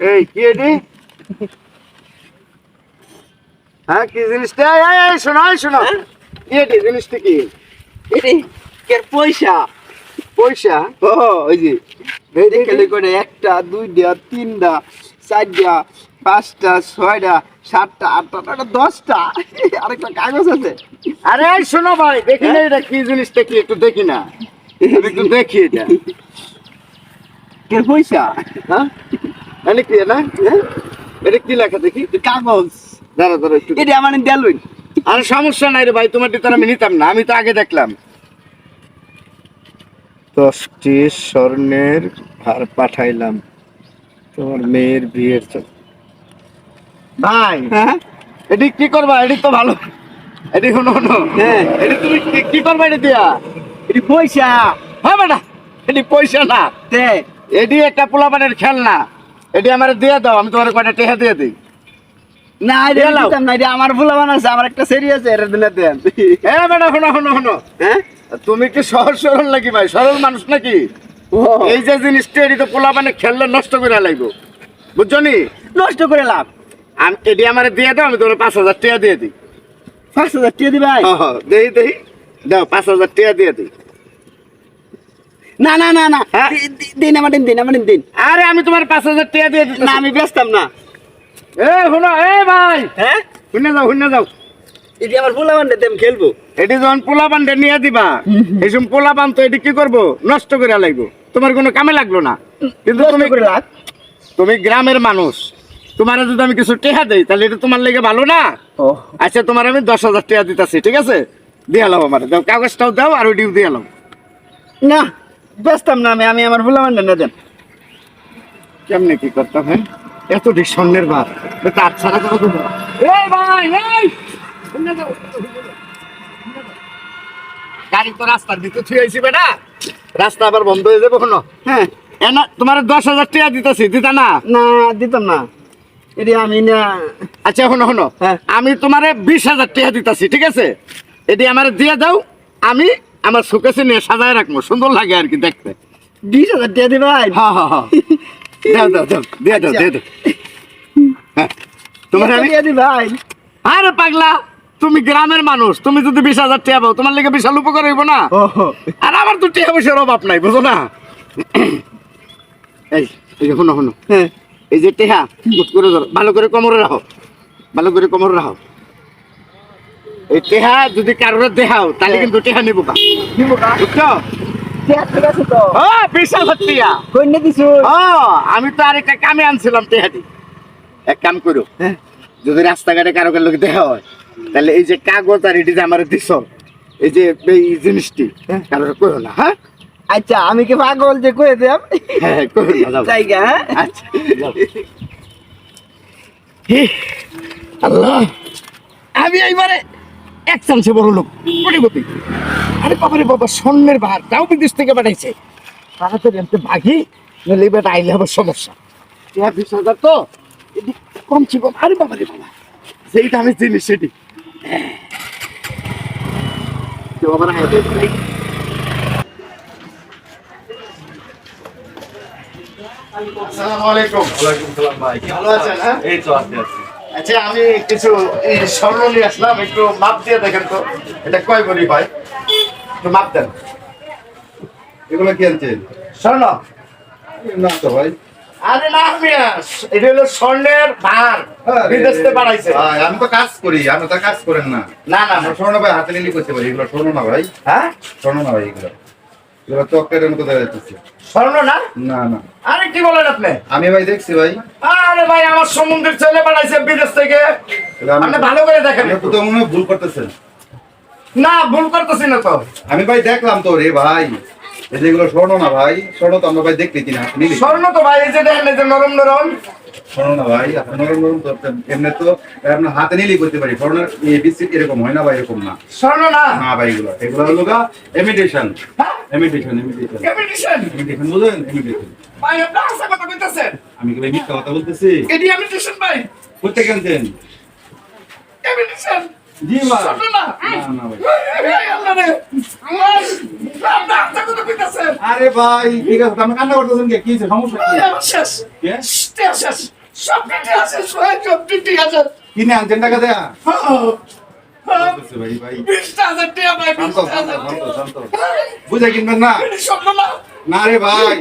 এই কি এটি? হ্যাঁ কি জিনিসটা? এই, শোনো শোনো। কি এটি? জিনিসটা কি? এটি পয়সা? পয়সা? ও ওই যে। এই করে একটা দুইটা তিনটা চারটা পাঁচটা ছয়টা সাতটা আটটা নয়টা দশটা। আরেকটা কাগজ আছে। আরে শোনো ভাই দেখি না এটা কি জিনিসটা কি একটু দেখি না। একটু দেখি এটা। কের পয়সা? হ্যাঁ? মানে কি না? হ্যাঁ? এটা কি লেখা দেখি? কাগজ। দাঁড়া দাঁড়া একটু এটি আমার আর সমস্যা নাই রে ভাই তোমার তো আমি নিতাম না আমি তো আগে দেখলাম। দশটি স্বর্ণের ভার পাঠাইলাম তোমার মেয়ের বিয়ের। ভাই। হ্যাঁ? এটি কি করবা? এটি তো ভালো। এটি শোনো হ্যাঁ। এটি তুমি কি- করবা এটি দিয়া? এটি পয়সা। হ্যাঁ বেটা এটি পয়সা না। এটি একটা পোলাপানের খেলনা। এটি আমার দিয়ে দাও আমি তোমার কয়টা টেহা দিয়ে দিই। না এটা। দিতাম না এটা আমার ভুলা বানাচ্ছে আমার একটা সেরি আছে এটা দিলে দেন। হ্যাঁ বেটা শোনো শোনো শোনো। হ্যাঁ? তুমি কি সহজ সরল নাকি ভাই? সরল মানুষ নাকি? এই যে জিনিসটা এটি তো পোলাপানে খেললে নষ্ট করে লাগবো বুঝছ নি? নষ্ট করে লাভ। আমি এটি আমার দিয়ে দাও আমি তোমার পাঁচ হাজার টাকা দিয়ে দিই। পাঁচ হাজার টিয়া দিবাই দেই দেই। দাও পাঁচ হাজার টাকা দিয়ে দিই। না না না না। হ্যাঁ? দিন আমার দিন দিন আমার দিন আরে আমি তোমার পাঁচ হাজার টাকা দিয়ে না আমি ব্যস্তাম না। এ শুনো এ ভাই। হ্যাঁ? শুনে যাও শুনে যাও। এটি আমার ভুলা বানাতে আমি খেলব। এটি যখন পোলা পান্ডে নিয়ে দিবা এই সময় পোলা পান তো এটি কি করব? নষ্ট করে লাগবো তোমার কোনো কামে লাগল না। কিন্তু তুমি তুমি গ্রামের মানুষ। তোমার যদি আমি কিছু টেহা দেই তাহলে এটা তোমার লেগে ভালো না? আচ্ছা তোমার আমি দশ হাজার টাকা দিতেছি ঠিক আছে? দিয়ে এলাম আমার। দাও কাগজটাও দাও আর ওইটিও দিয়ে এলাম না। ব্যস্তাম না আমি আমি আমার ভুলা বানাতে দেন। কেমনে কি করতাম হ্যাঁ? এত ঠিক স্বর্ণের ভাত তার ছাড়া কোনো তো না। এই ভাই এই। গাড়ি তো রাস্তার দিকে থুই আইছি বেটা। রাস্তা আবার বন্ধ হয়ে যাবে কোনো হ্যাঁ না তোমার দশ হাজার টাকা দিতেছি দিতা না? না দিতাম না। এটি আমি না আচ্ছা শোনো শোনো। হ্যাঁ। আমি তোমারে বিশ হাজার টাকা দিতেছি ঠিক আছে? এটি আমার দিয়ে দাও আমি আমার সুকেছে নিয়ে সাজায় রাখব সুন্দর লাগে আর কি দেখতে। বিশ হাজার টিয়া দিবাই হ্যাঁ হ্যাঁ হ্যাঁ দাও দাও দাও দিয়ে দাও দিয়ে দাও। তোমার আমি টিয়া দিবাই আরে পাগলা তুমি গ্রামের মানুষ তুমি যদি বিশ হাজার টাকা পাও তোমার লেগে বিশাল উপকার হইব না? ও আর আমার তো টাকা পয়সার অভাব নাই বুঝো না? এই এই যে শোনো শোনো। হ্যাঁ। এই যে টেহা মুট করে ধরো ভালো করে কোমরে রাখো ভালো করে কোমরে রাখো। এই টেহা যদি কারোর দেখাও তাহলে কিন্তু টেহা নিবো কা বুঝছ? তো? আমি কামে আনছিলাম টেহাটি। এক কাম করো হ্যাঁ। যদি রাস্তাঘাটে কারও কারও লোক দেখা হয় তাহলে এই যে কাগজ আর এটি যে আমার এই যে এই জিনিসটি হ্যাঁ। কইও না হ্যাঁ? আচ্ছা আমি কি পাগল যে কয়ে হ্যাঁ হ্যাঁ, হ্যাঁ? আচ্ছা। আল্লাহ। আমি এইবারে এক চান্সে বড় লোক কোটিপতি আরে বাবারে বাবা স্বর্ণের ভার তাও বিদেশ থেকে পাঠাইছে। তাড়াতাড়ি আনতে ভাগি নইলে এবার আইলে আবার সমস্যা। বিশ হাজার তো এটি কম ছিল। আরে বাবারে বাবা সেইটা আমি চিনি সেটি। আবার আইলে আসসালামু আলাইকুম। ওয়ালাইকুম সালাম ভাই ভালো আছেন, হ্যাঁ? এই তো আছি আছি আচ্ছা আমি কিছু স্বর্ণ নিয়ে আসলাম একটু মাপ দিয়ে দেখেন তো এটা কয় করি ভাই একটু মাপ দেন। এগুলো কি আনছেন? স্বর্ণ? না তো ভাই। আরে না মিয়া এটা হলো স্বর্ণের ভার বিদেশ থেকে বাড়াইছে আমি তো কাজ করি আমি তো কাজ করেন না। না না স্বর্ণ ভাই হাতে নিলি পারি এগুলো স্বর্ণ না ভাই। হ্যাঁ? স্বর্ণ না ভাই এগুলো। এগুলো চক্রের মতো দেখা যাচ্ছে স্বর্ণ না? না না। কি বলেন আপনি? আমি ভাই দেখছি ভাই। আরে ভাই আমার সমুদ্রের ছেলে বাড়াইছে বিদেশ থেকে। আপনি ভালো করে দেখেন আপনি তো মনে ভুল করতেছেন না ভুল করতেছি না তো। আমি ভাই দেখলাম তো রে ভাই। এগুলো স্বর্ণ না ভাই। স্বর্ণ তো আমরা ভাই দেখতেছি না নিলি। স্বর্ণ তো ভাই এই যে দেখেন এই যে নরম নরম। স্বর্ণ না ভাই আপনার নরম নরম তো এমনি তো আপনার হাতে নিলেই করতে পারি। স্বর্ণের এই বিস্কিট এরকম হয় না ভাই এরকম না। স্বর্ণ না। না ভাই এগুলো এগুলো হলো গা ইমিটেশন ইমিটেশন ইমিটেশন ইমিটেশন বুঝলেন ইমিটেশন ভাই আপনি হাসা কথা কইতাছেন। আমি কি ভাই মিথ্যা কথা বলতেছি? এটি কেমিটেশন ভাই। কোথায় কেনছেন কেমিটেশন জি মা স্বর্ণ না। না না ভাই। আল্লাহ রে। আপনি হাসা কথা কইতাছেন। আরে ভাই ঠিক আছে আপনি কান্না করতেছেন কে? কি সমস্যা কি? শেষ। কে? শেষ সব হয়ে সব শেষ কিনে আনছেন টাকা দেয়া? হ্যাঁ, হ্যাঁ। শান্ত বুঝে কিনবেন না? না। না রে ভাই।